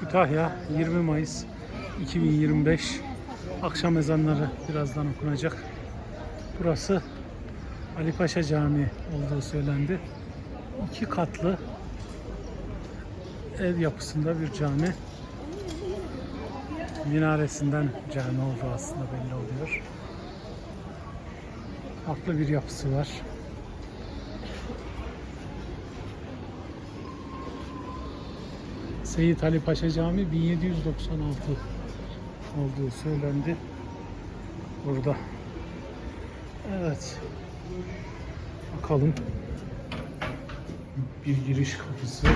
Kütahya 20 Mayıs 2025 akşam ezanları birazdan okunacak. Burası Ali Paşa Camii olduğu söylendi. İki katlı ev yapısında bir cami. Minaresinden cami olduğu aslında belli oluyor. Farklı bir yapısı var. Seyit Ali Paşa Camii 1796 olduğu söylendi. Burada. Evet. Bakalım. Bir giriş kapısı.